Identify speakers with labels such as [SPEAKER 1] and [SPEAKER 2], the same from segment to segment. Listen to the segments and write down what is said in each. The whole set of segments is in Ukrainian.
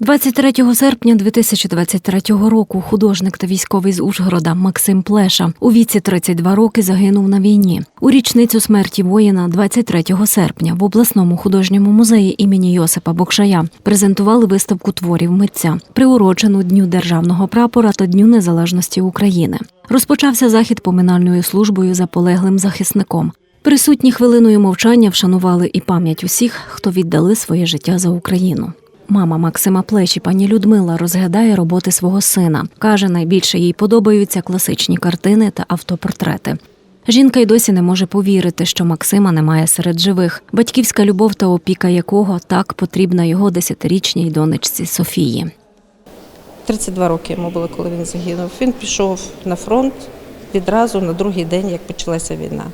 [SPEAKER 1] 23 серпня 2023 року художник та військовий з Ужгорода Максим Плеша у віці 32 роки загинув на війні. У річницю смерті воїна 23 серпня в обласному художньому музеї імені Йосипа Бокшая презентували виставку творів митця, приурочену Дню державного прапора та Дню Незалежності України. Розпочався захід поминальною службою за полеглим захисником. Присутні хвилиною мовчання вшанували і пам'ять усіх, хто віддали своє життя за Україну. Мама Максима Плечі, пані Людмила, розглядає роботи свого сина. Каже, найбільше їй подобаються класичні картини та автопортрети. Жінка й досі не може повірити, що Максима немає серед живих, батьківська любов та опіка якого так потрібна його десятирічній донечці Софії.
[SPEAKER 2] 32 роки йому було, коли він загинув. Він пішов на фронт відразу на другий день, як почалася війна.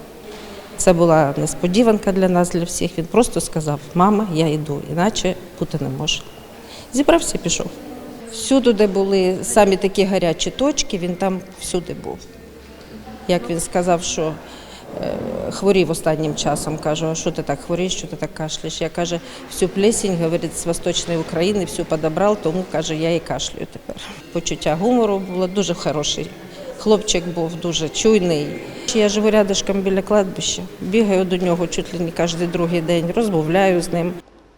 [SPEAKER 2] Це була несподіванка для нас, для всіх. Він просто сказав: Мама, я йду, іначе бути не може. Зібрався і пішов. Всюди, де були самі такі гарячі точки, він там всюди був. Як він сказав, що е, хворів останнім часом, кажу, а що ти так хворієш, що ти так кашляєш? Я каже, всю плесінь, говорить, з Восточної України, всю подобрав, тому каже, я і кашлюю тепер. Почуття гумору було дуже хороший. Хлопчик був дуже чуйний. Я живу рядышком біля кладбища, бігаю до нього чуть ли не кожен другий день, розмовляю з ним.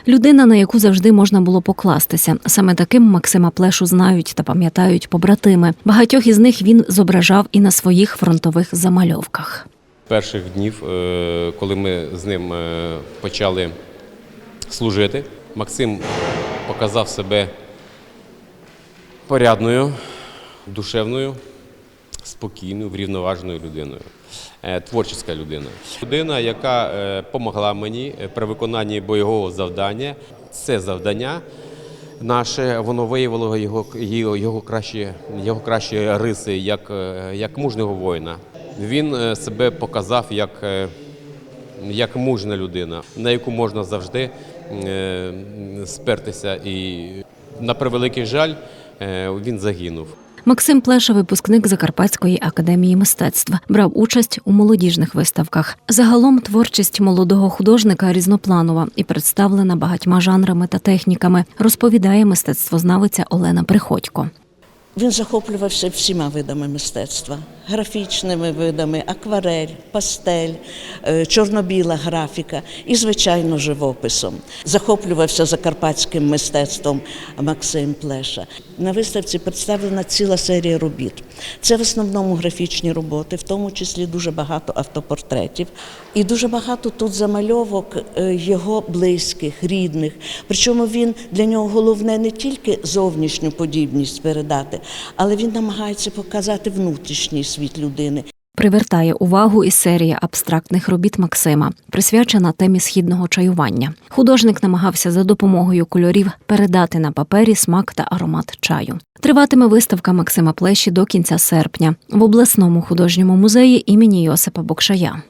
[SPEAKER 1] Людина, на яку завжди можна було покластися. Саме таким Максима Плешу знають та пам'ятають побратими. Багатьох із них він зображав і на своїх фронтових замальовках.
[SPEAKER 3] перших днів, е, коли ми з ним е, почали служити, Максим показав себе порядною, душевною, спокійною, врівноваженою людиною. Е, Творча людина. Людина, яка допомогла мені е, при виконанні бойового завдання. Це завдання наше, воно виявило його, його, кращі, його кращі риси як, е, як мужнього воїна. Він е, себе показав як, е, як мужна людина, на яку можна завжди е, спертися. І на превеликий жаль, е, він загинув.
[SPEAKER 1] Максим Плеша, випускник Закарпатської академії мистецтв, брав участь у молодіжних виставках. Загалом творчість молодого художника різнопланова і представлена багатьма жанрами та техніками, розповідає мистецтвознавиця Олена Приходько.
[SPEAKER 4] Він захоплювався всіма видами мистецтва: графічними видами, акварель, пастель, е, чорно-біла графіка і, звичайно, живописом. Захоплювався закарпатським мистецтвом Максим Плеша. На виставці представлена ціла серія робіт. Це в основному графічні роботи, в тому числі дуже багато автопортретів. І дуже багато тут замальовок е, його близьких, рідних. Причому він для нього головне не тільки зовнішню подібність передати, але він намагається показати внутрішній світ людини.
[SPEAKER 1] Привертає увагу і серія абстрактних робіт Максима, присвячена темі східного чаювання. Художник намагався за допомогою кольорів передати на папері смак та аромат чаю. Триватиме виставка Максима Плеші до кінця серпня в обласному художньому музеї імені Йосипа Бокшая.